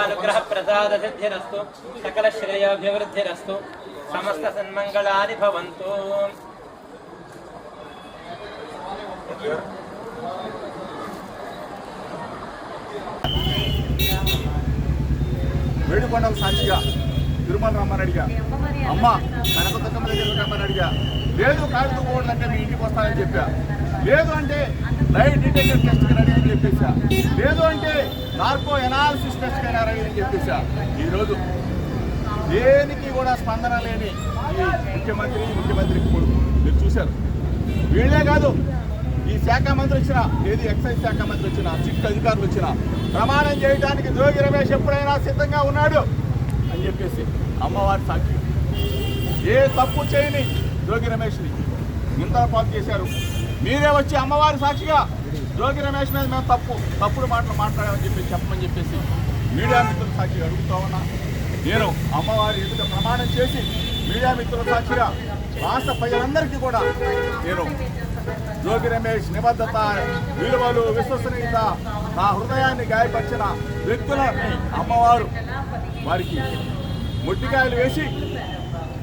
అనుగ్రహ ప్రసాద సిద్ధిరస్తు సకల శ్రేయాభివృద్ధిరస్తు సమస్త సన్మంగళాని భవంతు. వేడుకొండల సాక్షిగా తిరుమల రమ్మని అమ్మ కనక దగ్గర రమ్మని లేదు కాడుతూ పోవాలంటే మీ ఇంటికి వస్తానని చెప్పా. లేదు అంటే లైట్ డిటెక్టర్ టెస్ట్కి రెడీ అని చెప్పేసా లేదు అంటే నార్కో ఎనాలిసిస్ టెస్ట్కి అయినా రెడీ అని చెప్పేసా ఈరోజు దేనికి కూడా స్పందన లేని ఈ ముఖ్యమంత్రి ముఖ్యమంత్రి కొడుకు. మీరు చూశారు. వీళ్ళే కాదు ఈ శాఖ మంత్రి వచ్చిన ఏది ఎక్సైజ్ శాఖ మంత్రి వచ్చిన చిట్ అధికారులు వచ్చిన ప్రమాణం చేయడానికి జోగి రమేష్ ఎప్పుడైనా సిద్ధంగా ఉన్నాడు అని చెప్పేసి అమ్మవారి సాక్షి. ఏ తప్పు చేయని జోగి రమేష్ని ఇంత పాటు చేశారు. మీరే వచ్చి అమ్మవారి సాక్షిగా జోగి రమేష్ మీద మేము తప్పు తప్పుడు మాటలు మాట్లాడామని చెప్పి చెప్పమని చెప్పేసి మీడియా మిత్రుల సాక్షిగా అడుగుతా ఉన్నా. నేను అమ్మవారి ఎదుట ప్రమాణం చేసి మీడియా మిత్రుల సాక్షిగా రాష్ట్ర ప్రజలందరికీ కూడా నేను జోగి రమేష్ నిబద్ధత విలువలు విశ్వసనీయత నా హృదయాన్ని గాయపరిచిన వ్యక్తుల అమ్మవారు వారికి ముట్టికాయలు వేసి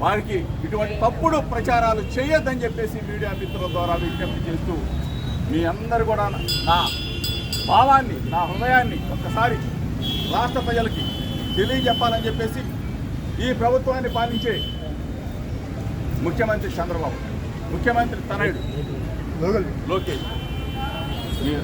వారికి ఇటువంటి తప్పుడు ప్రచారాలు చేయొద్దని చెప్పేసి మీడియా మిత్రుల ద్వారా విజ్ఞప్తి చేస్తూ మీ అందరు కూడా నా భావాన్ని నా హృదయాన్ని ఒక్కసారి రాష్ట్ర ప్రజలకి తెలియజెప్పాలని చెప్పేసి ఈ ప్రభుత్వాన్ని పాలించే ముఖ్యమంత్రి చంద్రబాబు ముఖ్యమంత్రి తనయుడు లోకేష్ మీరు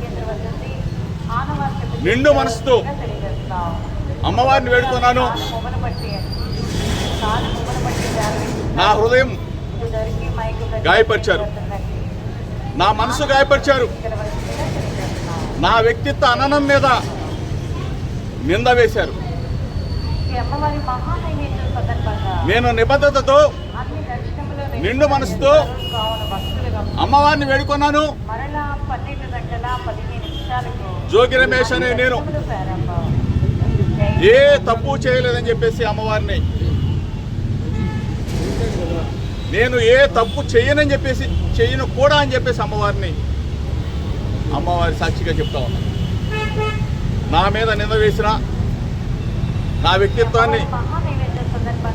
నిండు మనసుతో అమ్మవారిని వేడుతున్నాను నా హృదయం గాయపరిచారు. నా మనసు గాయపరిచారు. నా వ్యక్తిత్వ అననం మీద నింద వేశారు. నేను నిబద్ధతతో నిండు మనసుతో అమ్మవారిని వేడుకున్నాను. జోగి రమేష్ అనే నేను. ఏ తప్పు చేయలేదని చెప్పేసి అమ్మవారిని. నేను ఏ తప్పు చేయనని చెప్పేసి చేయను కూడా అని చెప్పేసి అమ్మవారిని అమ్మవారి సాక్షిగా చెప్తా ఉన్నా. నా మీద నింద వేసిన నా వ్యక్తిత్వాన్ని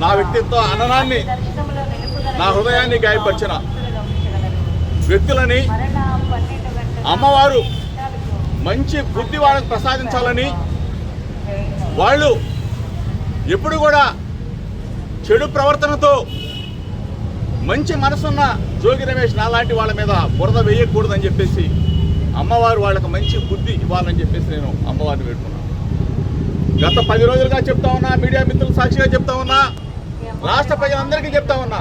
నా వ్యక్తిత్వ అననాన్ని నా హృదయాన్ని గాయపరిచిన వ్యక్తులని అమ్మవారు మంచి బుద్ధి వాళ్ళకి ప్రసాదించాలని వాళ్ళు ఎప్పుడు కూడా చెడు ప్రవర్తనతో మంచి మనసున్న జోగి రమేష్ నాలాంటి వాళ్ళ మీద బురద వేయకూడదని చెప్పేసి అమ్మవారు వాళ్ళకి మంచి బుద్ధి ఇవ్వాలని చెప్పేసి నేను అమ్మవారిని వేడుకున్నాను. గత పది రోజులుగా చెప్తా ఉన్నా మీడియా మిత్రుల సాక్షిగా చెప్తా ఉన్నా రాష్ట్ర ప్రజలందరికీ చెప్తా ఉన్నా.